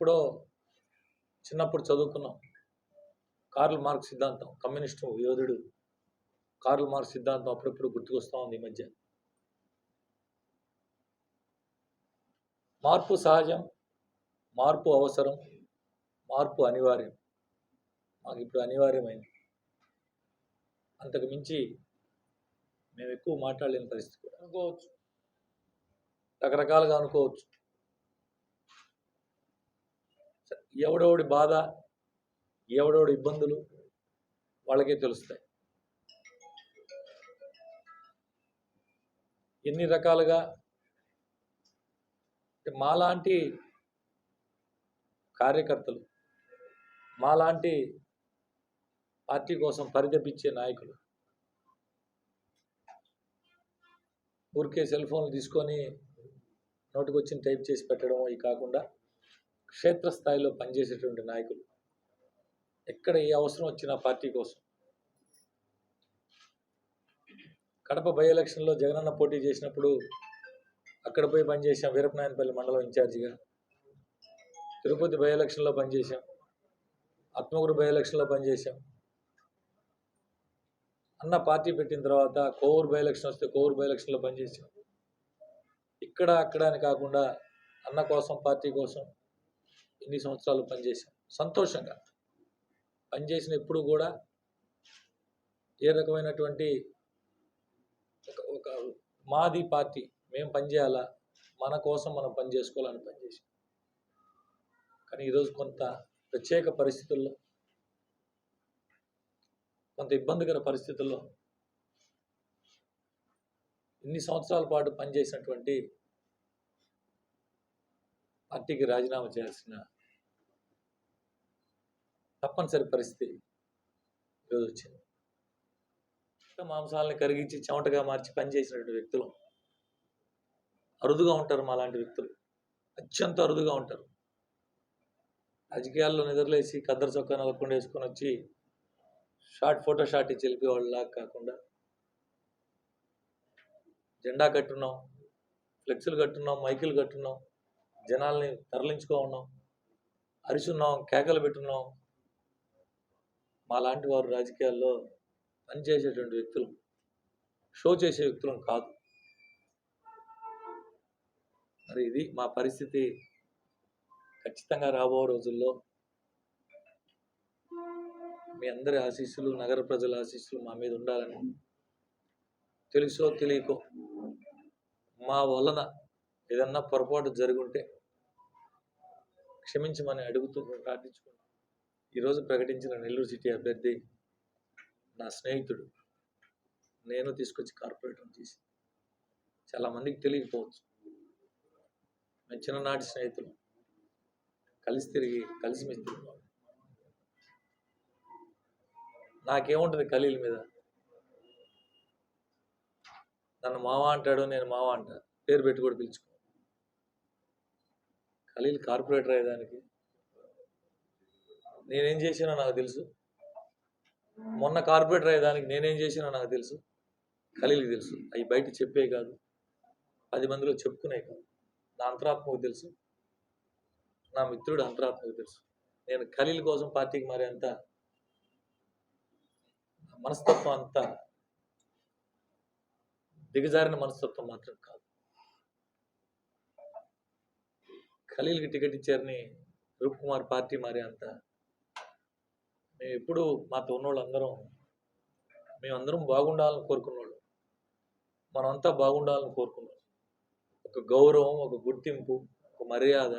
ఎప్పుడో చిన్నప్పుడు చదువుకున్నాం. కార్ల్ మార్క్ సిద్ధాంతం కమ్యూనిస్టు యోధుడు కార్ల్ మార్క్ సిద్ధాంతం అప్పుడప్పుడు గుర్తుకొస్తూ ఉంది ఈ మధ్య. మార్పు సహజం మార్పు అవసరం మార్పు అనివార్యం. మాకు ఇప్పుడు అనివార్యమైంది. అంతకు మించి మేము ఎక్కువ మాట్లాడలేని పరిస్థితి కూడా. అనుకోవచ్చు. రకరకాలుగా అనుకోవచ్చు. ఎవడెవడి బాధ ఎవడెవడి ఇబ్బందులు వాళ్ళకే తెలుస్తాయి. ఎన్ని రకాలుగా మాలాంటి కార్యకర్తలు మాలాంటి పార్టీ కోసం పరితపించే నాయకులు ఊరికే సెల్ ఫోన్లు తీసుకొని నోటికొచ్చిన టైప్ చేసి పెట్టడం ఇవి కాకుండా క్షేత్రస్థాయిలో పనిచేసేటువంటి నాయకులు. ఎక్కడ ఏ అవసరం వచ్చినా పార్టీ కోసం. కడప బై ఎలక్షన్లో జగనన్న పోటీ చేసినప్పుడు అక్కడ పోయి పనిచేసాం వీరపనాయనపల్లి మండలం ఇన్ఛార్జిగా. తిరుపతి బై ఎలక్షన్లో పనిచేసాం ఆత్మగురు బై ఎలక్షన్లో పనిచేసాం అన్న పార్టీ పెట్టిన తర్వాత కోవూరు బై ఎలక్షన్ వస్తే కోవూరు బై ఎలక్షన్లో పనిచేసాం ఇక్కడ అక్కడ అని కాకుండా అన్న కోసం పార్టీ కోసం ఇన్ని సంవత్సరాలు పనిచేసాం సంతోషంగా. పనిచేసిన ఎప్పుడు కూడా ఏ రకమైనటువంటి ఒక ఒక మాది పార్టీ మేము పనిచేయాలా మన కోసం మనం పని చేసుకోవాలని పనిచేసాం కానీ ఈరోజు కొంత ప్రత్యేక పరిస్థితుల్లో కొంత ఇబ్బందికర పరిస్థితుల్లో ఇన్ని సంవత్సరాల పాటు పనిచేసినటువంటి పార్టీకి రాజీనామా చేయాల్సిన తప్పనిసరి పరిస్థితి ఈరోజు వచ్చింది. మాంసాలను కరిగించి చెమటగా మార్చి పనిచేసినటువంటి వ్యక్తులు అరుదుగా ఉంటారు మా లాంటి వ్యక్తులు. అత్యంత అరుదుగా ఉంటారు. రాజకీయాల్లో నిద్రలేసి కద్దరు చొక్కా నలకుండా వేసుకొని వచ్చి షార్ట్ ఫోటో షాట్ ఇచ్చి వెళ్ళిపోయేవాళ్ళలా కాకుండా జెండా కట్టున్నాం ఫ్లెక్సులు కట్టున్నాం మైకులు కట్టున్నాం జనాల్ని తరలించుకో ఉన్నాం అరిచున్నాం కేకలు పెట్టున్నాం. మా లాంటి వారు రాజకీయాల్లో పనిచేసేటువంటి వ్యక్తులు షో చేసే వ్యక్తులం కాదు. మరి ఇది మా పరిస్థితి. ఖచ్చితంగా రాబో రోజుల్లో మీ అందరి ఆశీస్సులు నగర ప్రజల ఆశీస్సులు మా మీద ఉండాలని తెలుసో తెలియకో మా వలన ఏదన్నా పొరపాటు జరుగుంటే క్షమించమని అడుగుతూ ప్రార్థించుకుంటాం. ఈరోజు ప్రకటించిన నెల్లూరు సిటీ అభ్యర్థి నా స్నేహితుడు. నేను తీసుకొచ్చి కార్పొరేటర్ చేసి చాలామందికి తెలియకపోవచ్చు. మేము చిన్ననాటి స్నేహితులు. కలిసి తిరిగి కలిసి మెలిసి తిరిగాం. నాకేముంటుంది ఖలీల్ మీద? నన్ను మావ అంటాడు నేను మావ అంటా. పేరు పెట్టి కూడా పిలుచుకో. ఖలీల్ కార్పొరేటర్ అయ్యేదానికి. నేనేం చేసినా నాకు తెలుసు. మొన్న కార్పొరేటర్ అయ్యేదానికి నేనేం చేసినా నాకు తెలుసు. ఖలీల్కి తెలుసు. అవి బయట చెప్పే కాదు. పది మందిలో చెప్పుకునే కాదు. నా అంతరాత్మకు తెలుసు. నా మిత్రుడు అంతరాత్మకు తెలుసు. నేను ఖలీల్ కోసం పార్టీకి మారేంత అంత మనస్తత్వం అంతా దిగజారిన మనస్తత్వం మాత్రం కాదు. ఖలీల్కి టికెట్ ఇచ్చారని రూప్ కుమార్ పార్టీ మారే అంత. మేము ఎప్పుడు మాతో ఉన్నోళ్ళు అందరం మేమందరం బాగుండాలని కోరుకున్నోళ్ళు. మనమంతా బాగుండాలని కోరుకున్నాం. ఒక గౌరవం ఒక గుర్తింపు ఒక మర్యాద